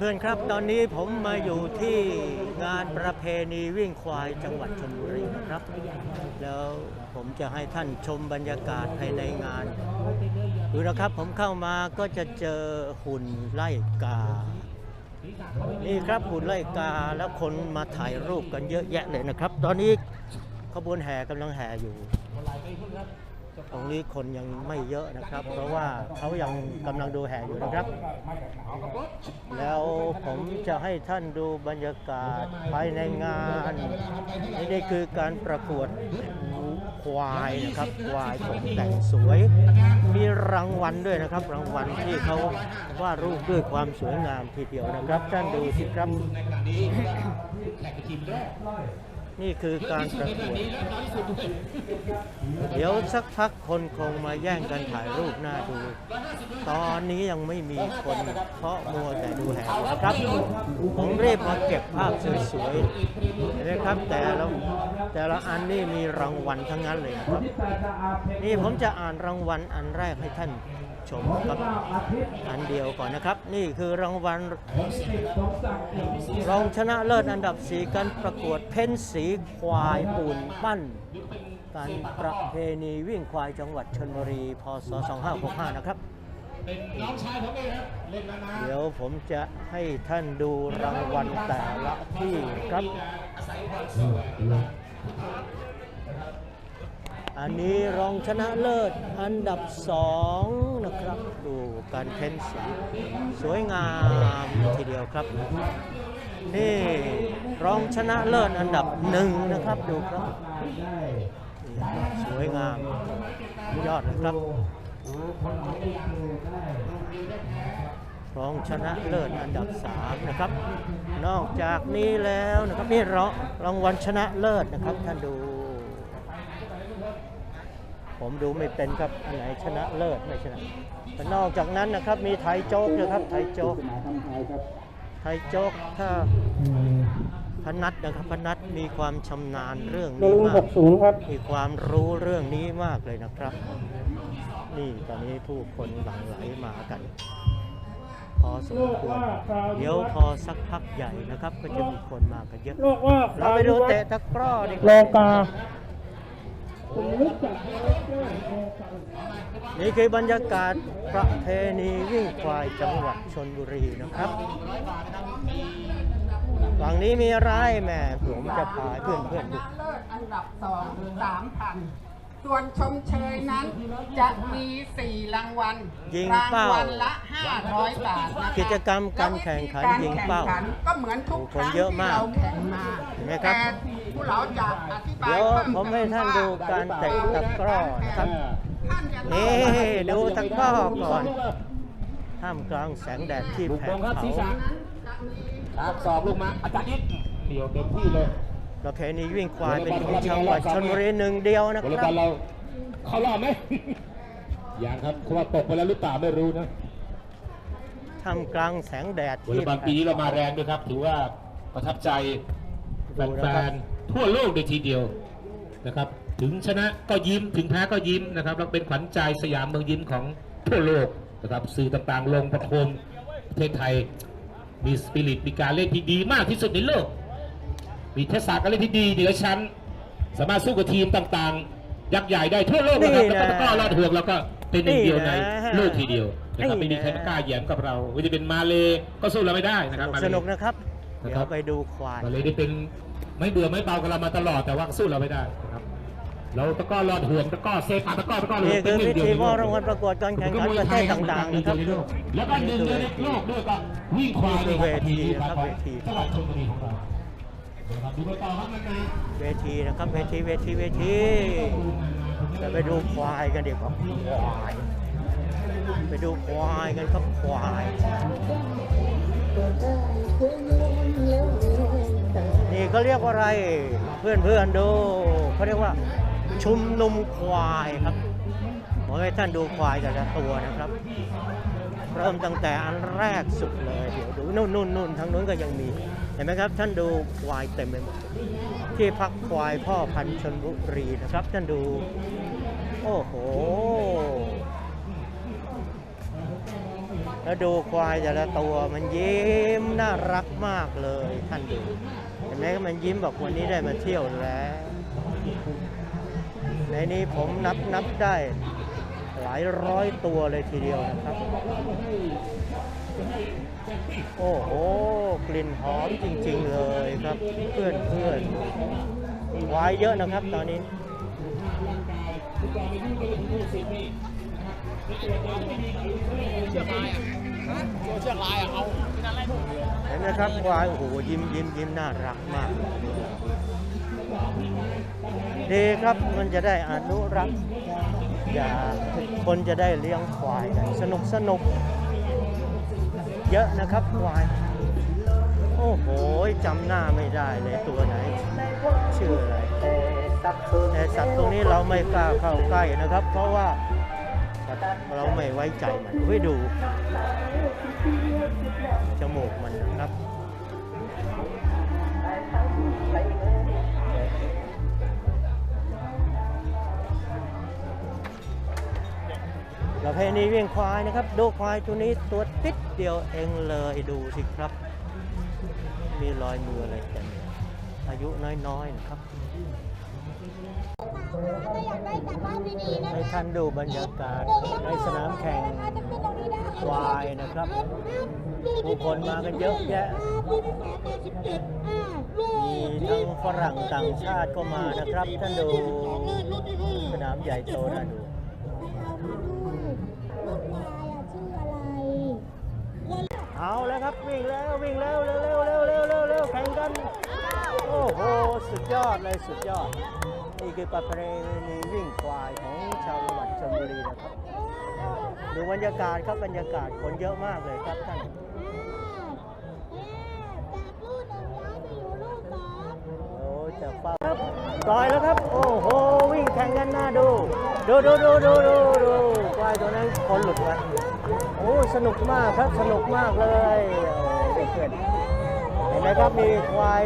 เพื่อนๆครับ ตอนนี้ผมมาอยู่ที่งานประเพณีวิ่งควายจังหวัดชลบุรีนะครับ แล้วผมจะให้ท่านชมบรรยากาศภายในงาน ดูนะครับผมเข้ามาก็จะเจอหุ่นไล่กา นี่ครับหุ่นไล่กาแล้วคนมาถ่ายรูปกันเยอะแยะเลยนะครับ ตอนนี้ขบวนแห่กำลังแห่อยู่ ตรงนี้คนยังไม่เยอะนะครับ เพราะว่าเขายังกำลังดูแห่อยู่นะครับ แล้วผมจะให้ท่านดูบรรยากาศภายในงานนี่คือการประกวดควายนะครับควายตกแต่งสวย มีรางวัลด้วยนะครับ รางวัลที่เขาวาดรูปด้วยความสวยงามทีเดียวนะครับ ท่านดูสิครับ นี่คือการประกวด เดี๋ยวสักพักคนคงมาแย่งกันถ่ายรูปหน้าดู ตอนนี้ยังไม่มีคนเพราะมัวแต่ดูแห่อยู่นะครับ ผมรีบมาเก็บภาพสวยๆเห็นไหมครับแต่ละแต่ละอันนี่มีรางวัลทั้งนั้นเลยนะครับ นี่ผมจะอ่านรางวัลอันแรกให้ท่าน ชมครับอันเดียวก่อนนะครับ นี่คือรางวัลรองชนะเลิศอันดับสีการประกวดเพ้นสีควายปูนปั้นการประเพณีวิ่งควายจังหวัดชลบุรีพศ 2565 นะครับเป็นน้องชายผมเองครับเล่นมานานเดี๋ยวผมจะให้ท่านดูรางวัลแต่ละที่ครับอาศัยความสวย อันนี้รองชนะเลิศอันดับสองนะครับ ดูการเพ้นสีสวยงามทีเดียวครับ นี่รองชนะเลิศอันดับหนึ่งนะครับดูครับสวยงามยอดเลยครับรองชนะเลิศอันดับสามนะครับ นอกจากนี้แล้วนะครับนี่รางรางวัลชนะเลิศนะครับท่านดู ผมดูไม่เป็นครับอันไหนชนะเลิศไม่ชนะแต่นอกจากนั้นนะครับมีไทยโจ๊กนะครับไทยโจ๊กไทยโจ๊กถ้าพนัทนะครับพนัทมีความชำนาญเรื่องหนึ่นี้งมาหกกศูนย์ครับมีความรู้เรื่องนี้มากเลยนะครับ นี่ตอนนี้ผู้คนหลั่งไหลมากัน พอสมควรเดี๋ยวพอสักพักใหญ่นะครับ ก็จะมีคนมากันเยอะเรียกว่าเราไปดูเตะตะกร้อดีกโลว่ากา นี่คือบรรยากาศประเพณีวิ่งควายจังหวัดชนบุรีนะครับฝั่งนี้มีอะไรแหม่ผมจะพาเพื่อนเพื่อนๆดูชนะเลิศอันดับสองสามพันส่วนชมเชยนั้นจะมีสี่รางวัลยิงรางเป้าวัลละห้าร้อยบาทนะคะกิจกรรมการแข่งขันยิงเป้าแล้ววิธีการแข่งขันก็เหมือนทุกครั้งคนเยอะที่มากเราแข่งมาเห็นไหมครับแต่ ผู้เราจะอธิบายเดี๋ยวเพิ่ผมให้ท่านดูการเตะตะกร้อนะครับท่านจะต้นี่องดูตะกร้อก่อนท่ามกลางแสงแดดที่บุกแผตรดงครับเผาศีรษะครับสอบลงมาอาจารย์นิดเดี่ยวเต็มที่เลยประเพณีวิ่งควายเป็นของจังหวัดชนบุรีหนึ่งเดียวนะวอลคเลย์รับบอลเราเข้ารอบไหมยังครับเพราะว่าตกไปแล้วหรือเปล่าไม่รู้นะท่ามกลางแสงแดดวอลเลที่ย์บอลปีนี้เรามาแรงด้วยครับ ถือว่าประทับใจแฟนๆ ทั่วโลกเลยทีเดียวนะครับ ถึงชนะก็ยิ้มถึงแพ้ก็ยิ้มนะครับเราเป็นขวัญใจสยามเมืองยิ้มของทั่วโลกนะครับสื่อต่างๆ ลงประโคมประเทศไทยมีสปิริตมีการเล่นที่ดีมากที่สุดในโลก มีเทคนิคการเล่นที่ดีเหนือชั้น สามารถสู้กับทีมต่างๆ ยักษ์ใหญ่ได้ทั่วโลกนะครับแล้วก็ตะกร้อลอดห่วงแล้วก็เป็นหนึ่งเดียวในโลกทีเดียวนะครับไม่มีใครมากล้าแย้มกับเราไม่จะเป็นมาเลก็สู้เราไม่ได้นะครับมาเลสนุกนะครับนะเดี๋ครัยวบไปดูควายมาเลได้เป็น ไม่เบื่อไม่เบากับเรามาตลอดแต่ว่าสู้เราไม่ได้นะครับเราตะกร้อลอดห่วงตะกร้อเซฟตะกร้อตะกร้อนี่คือเป็พินหนึ่งเดียวธีในมโลอบกรางวัลประกวดการแข่งขันประเทศต่างๆนะครับแล้วก็หนึ่งเดียวในโลกด้วยก็วิ่งควายนี่คือเวทีนะครับเวทีจังหวัดชลบุรีของเรานะครับดูไปต่อครับมันนะเวทีนะครับเวทีเวทีเวทีจะไปดูควายกันดีกว่าควายไปดูควายกันครับควาย นี่เขาเรียกว่าอะไร เพื่อนเพื่อนดูเขาเรียกว่าชุมนุมควายครับผมให้ท่านดูควายแต่ละตัวนะครับ เริ่มตั้งแต่อันแรกสุดเลยเดี๋ยวดูนู่นนู่นนู่นทางนู้นก็ยังมีเห็นไหมครับ ท่านดูควายเต็มไปหมดที่พักควายพ่อพันธุ์ชนบุรีนะครับ ท่านดู โอ้โหแล้วดูควายแต่ละตัวมันยิ้มน่ารักมากเลยท่านดู เห็นไหมมันยิ้มบอกวันนี้ได้มาเที่ยวแล้ว ในนี้ผมนับนับได้หลายร้อยตัวเลยทีเดียวนะครับ โอ้โห กลิ่นหอมจริง ๆ เลยครับ เพื่อนเพื่อนวายเยอะนะครับตอนนี้เชี่ยไล่อะเอา ห็นไหมครับควายโอ้โหยิ้มยิ้มยิ้มน่ารักมากดีครับมันจะได้อนุรักษ์อย่าทุกคนจะได้เลี้ยงควายกันสนุกสนุก เยอะนะครับควาย โอ้โหจำหน้าไม่ได้เลยตัวไหน ชื่ออะไรแต่สัตว์ตรงนี้เราไม่กล้าเข้าใกล้นะครับ เพราะว่า เราไม่ไว้ใจมันไว้ดู จมูกมันนะครับประเพณีวิ่งควายนะครับ ดูควายตัวนี้ตัวติดเดียวเองเลยดูสิครับ มีรอยมืออะไรเต็มเลยอายุน้อยๆนะครับ ถ้าอยากได้กลับบ้านดีๆนะให้ท่านดูบรรยากาศในสนามแข่ง จะขึ้นตรงนี้ได้ควายนะครับผู้คนมากันเยอะแยะ มีทั้งฝรั่งต่างชาติก็มานะครับ ท่านดูสนามใหญ่โตนะดู เอาแล้วครับวิ่งแล้ววิ่งแล้วเร็วเร็วเร็วเร็วเร็วเร็วแข่งกัน โอ้โห สุดยอดเลยสุดยอด นี่คือประเพณีวิ่งควายของชาวจังหวัดชลบุรีนะครับดูบรรยากาศครับบรรยากาศคนเยอะมากเลยครับท่านโอ้จะเฝ้าครับต่อยแล้วครับ โอ้โหวิ่งแข่งกันหน้าดู ดูดูดูดูดูดูควายตัวนั้นคนหลุดไปโอ้สนุกมากครับสนุกมากเลยเพื่อนเห็นไหมครับมีควาย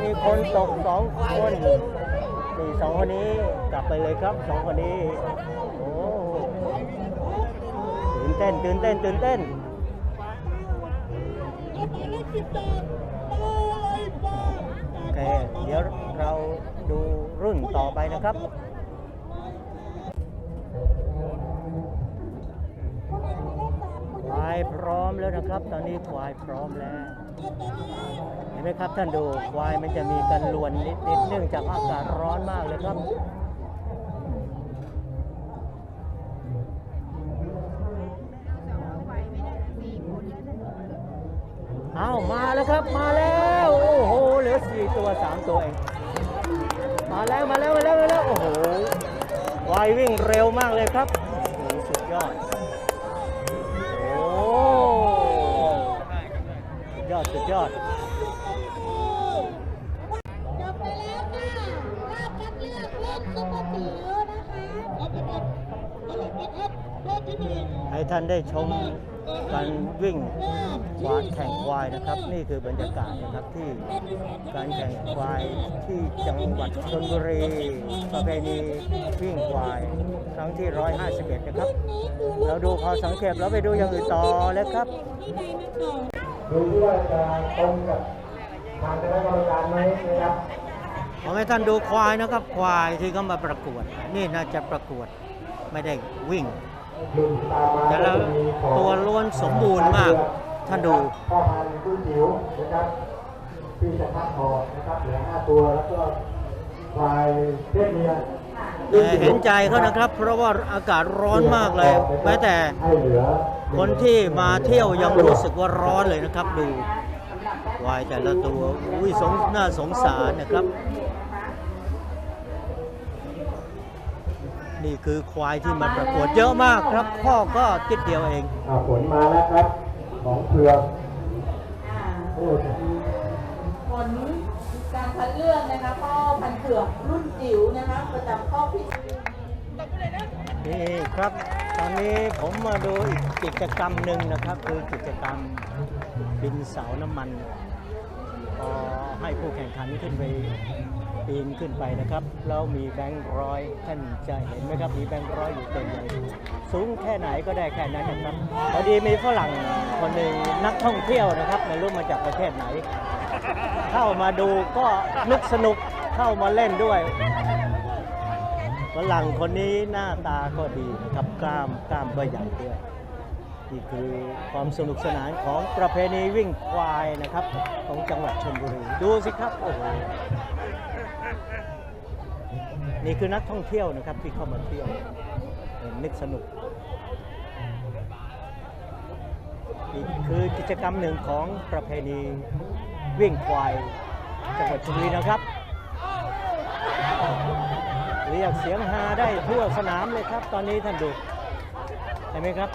มีคนตกสองคน นี่สองคนนี้กลับไปเลยครับสองคนนี้ โอ้ตื่นเต้นตื่นเต้นตื่นเต้นโอเคเดี๋ยวเราดูรุ่นต่อไปนะครับควายพร้อมแล้วนะครับ ตอนนี้ควายพร้อมแล้ว เห็นไหมครับท่านดูควายมันจะมีกันลวนนิดนิดๆเนื่องจากอากาศร้อนมากเลยครับเอามาแล้วครับมาแล้วโอ้โหเหลือสี่ตัวสามตัวเองมาแล้วมาแล้วมาแล้วมาแล้วโอ้โหวายวิ่งเร็วมากเลยครับสุดยอดโอ้สุดย อดสุดยอดจบไปแล้วค่ะรอบคัดเลือกเล่นซุปเปอร์จิ๋วนะคะเอาไปครับเอาไปครับรอบที่หนึ่งให้ท่านได้ชมการวิ่งควายแข่งควายนะครับ นี่คือบรรยากาศนะครับที่การแข่งควายที่จังหวัดชลบุรีประเพณีวิ่งควายครั้งที่ 151 นะครับ เราดูพอสังเกตแล้วไปดูอย่างอื่นต่อเลยครับที่ใดมาก่อนดูที่ว่าจะตรงกับทางคณะกรรมการไหมนะครับผมให้ท่านดูควายนะครับ ควายที่เขามาประกวด นี่น่าจะประกวดไม่ได้วิ่งรุ่นตามมาแต่ละก็จะมีของตัวล้วนสมบูรณ์มาก ท่านดูพ่อพันธุ์รุ่นจิ๋วนะครับที่จะคัดออกนะครับเหลือห้าตัวแล้วก็ควายเพศเมียแต่ เห็นใจเขานะครับ เพราะว่าอากาศร้อนมากเลย แม้แต่คนที่มาเที่ยวยังรู้สึกว่าร้อนเลยนะครับ ดูควายแต่ละตัวอุ้ยสงน่าสงสารนะครับ นี่คือควายที่มาประกวดเยอะมากครับข้อก็ติดเดียวเองอ่าผลมาแล้วครับของเผือกโอ้ผลการคัด เลือกนะคะพ่อพันเผือกรุ่นจิ๋วนะคะประจำข้อพินี่ครับ ตอนนี้ผมมาดูอีกกิจกรรมหนึ่งนะครับ คือกิจกรรมบินเสาน้ำมันพอให้ผู้แข่งขันขึ้นไปปีนขึ้นไปนะครับ แล้วมีแบงค์ร้อยท่านจะเห็นไหมครับ มีแบงค์ร้อยอยู่เต็มเลยสูงแค่ไหนก็ได้แค่นั้นนะครับพอดีมีฝรั่งคนหนึ่งนักท่องเที่ยวนะครับไม่รู้มาจากประเทศไหน เข้ามาดูก็นึกสนุกเข้ามาเล่นด้วยฝรั่งคนนี้หน้าตาก็ดีนะครับกล้ามกล้ามก็ใหญ่ด้วยนี่คือความสนุกสนานของประเพณีวิ่งควายนะครับ ของจังหวัดชลบุรีดูสิครับโอ้โหนี่คือนักท่องเที่ยวนะครับที่เข้ามาเที่ยวนนึกสนุกนี่คือกิจกรรมหนึ่งของประเพณี วิ่งควายจังหวัดชลบุรีนะครับ เรียกเสียงฮาได้ทั่วสนามเลยครับ ตอนนี้ท่านดูเห็นไหมครับ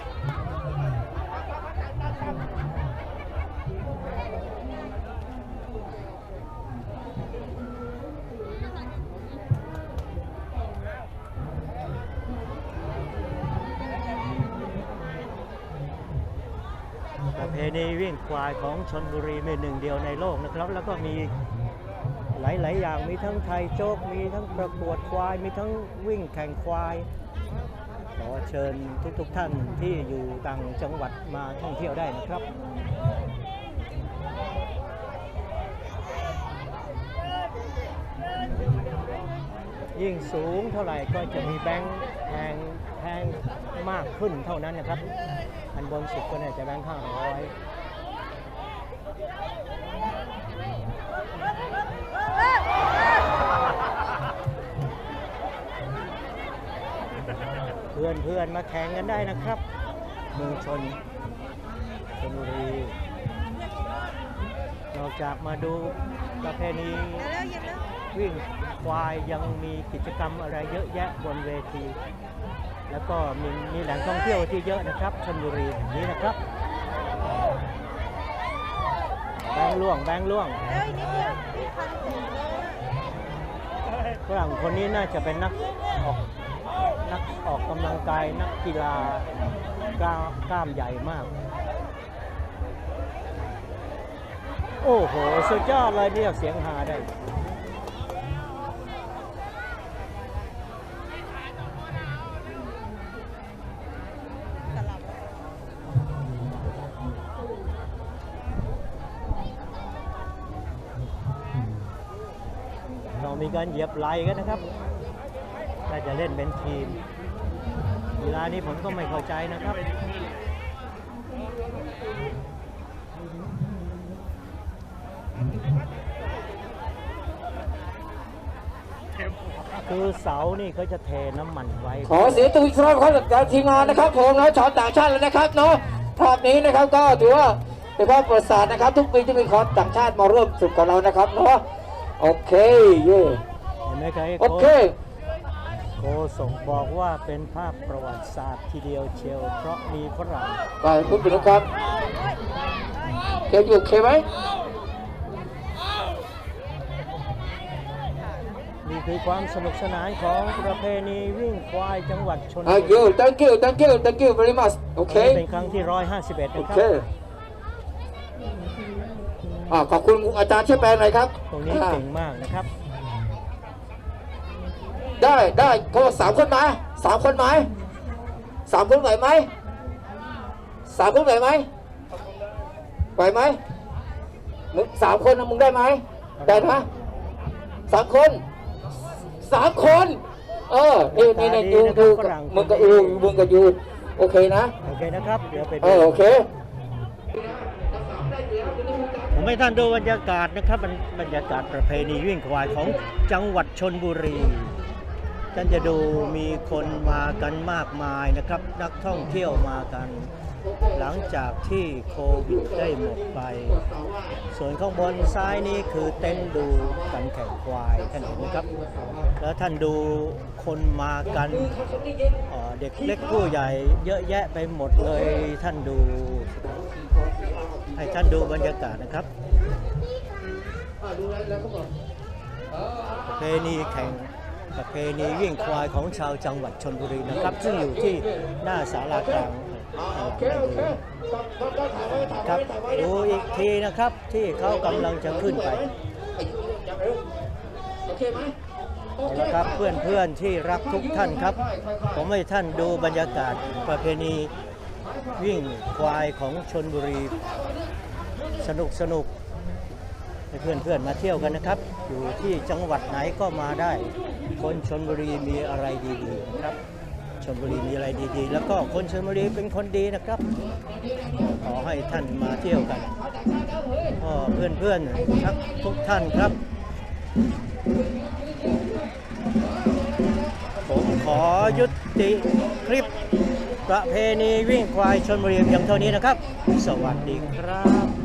วิ่งควายของชนบุรีมีหนึ่งเดียวในโลกนะครับ แล้วก็มีหลาย ๆ อย่างมีทั้งไทยโจ๊กมีทั้งประกวดควาย มีทั้งวิ่งแข่งควาย ขอเชิญทุก ๆ ท่านที่อยู่ต่างจังหวัดมาท่องเที่ยวได้นะครับยิ่งสูงเท่าไหร่ก็จะมีแบงค์แพงแพงมากขึ้นเท่านั้นนะครับ อันบนสุดก็น่าจะแบงค์ห้าร้อย เพื่อนเพื่อนมาแข่งกันได้นะครับ เมืองชนชลบุรีนอกจากมาดูประเพณีวิ่งควายยังมีกิจกรรมอะไรเยอะแยะบนเวที แล้วก็มีมีแหล่งท่องเที่ยวที่เยอะนะครับชลบุรีแห่งนี้นะครับ ค์ล่วงแบงค์ล่วงฝรั่งคนนี้น่าจะเป็นนักออกนักออกกำลังกายนักกีฬากล้ามกล้ามใหญ่มาก โอ้โห สุดยอดเลยเรียกเสียงหาได้ มีการเหยียบไหลกันนะครับน่าจะเล่นเป็นทีมเวลานี้ผมก็ไม่เข้าใจนะครับคือเสานี่เขาจะเทน้ำมันไว้ ขอเสียตัวอีกรั้งครับจากทีมงานนะครับผมนะชาวต่างชาติเลยนะครับเนาะภาพนี้นะครับก็ถือว่าเป็นภาพประวัติศาสตร์นะครับ ทุกปีจะมีคนต่างชาติมาร่วมสุขกับเรานะครับเนาะ โอเคเย่เห็นไหมครับโอเคโคส่งบอกว่าเป็นภาพประวัติศาสตร์ทีเดียวเชียวเพราะมีฝรั่งไปคุณผู้ชมครับเคอยู่โอเคไหมนี่คือความสนุกสนานของประเพณีวิ่งควายจังหวัดชนอ่าบุเย่รี thank you thank you thank you very much โอเคนี่เป็นครั้งที่ 151โอนะครัเคบ อ่าขอบคุณอาจารย์ช่วยแปลหน่อยครับตรงนี้อ่าเก่งมากนะครับได้ได้ก็สามคนมาสามคนไหมสามคนไหวไหมสามคนไหวไหมไหวไหมมึงสามคนนะมึงได้ไหมได้นะสามคนสามคน เออนี่นี่นี่ดูดูมึงกับอูมึงกับยูโอเคนะ โอเคนะครับ เดี๋ยวไปเอดูอโอเค ผมให้ท่านดูบรรยากาศนะครับบรรบรรยากาศประเพณีวิ่งควายของจังหวัดชนบุรี ท่านจะดูมีคนมากันมากมายนะครับ นักท่องเที่ยวมากัน หลังจากที่โควิดได้หมดไป ส่วนข้างบนซ้ายนี้คือเต็นดูการแข่งควายท่านเห็นไหมครับ แล้วท่านดูคนมากันเออเด็กเล็กผู้ใหญ่เยอะแยะไปหมดเลยท่านดู ให้ท่านดูบรรยากาศนะครับเพณีแข่ง ประเพณีวิ่งควายของชาวจังหวัดชนบุรีนะครับ ซึ่งอยู่ที่หน้าศาลากลางคโอเคครับดูอีกทีนะครับที่เขากำลังจะขึ้นไปโอเครับเพื่อนเพื่อนๆที่รักทุกท่านครับ ผมให้ท่านดูบรรยากาศประเพณีวิ่งควายของชนบุรี สนุกสนุก ให้เพื่อนๆมาเที่ยวกันนะครับ อยู่ที่จังหวัดไหนก็มาได้ คนชนบุรีมีอะไรดีๆนะครับชนบุรีมีอะไรดีๆ แล้วก็คนชนบุรีเป็นคนดีนะครับ ขอให้ท่านมาเที่ยวกันก็เพื่อนเพื่อนๆทักทุกท่านครับ ผมขอยุติคลิปประเพณีวิ่งควายชนบุรีเพียงเท่านี้นะครับ สวัสดีครับ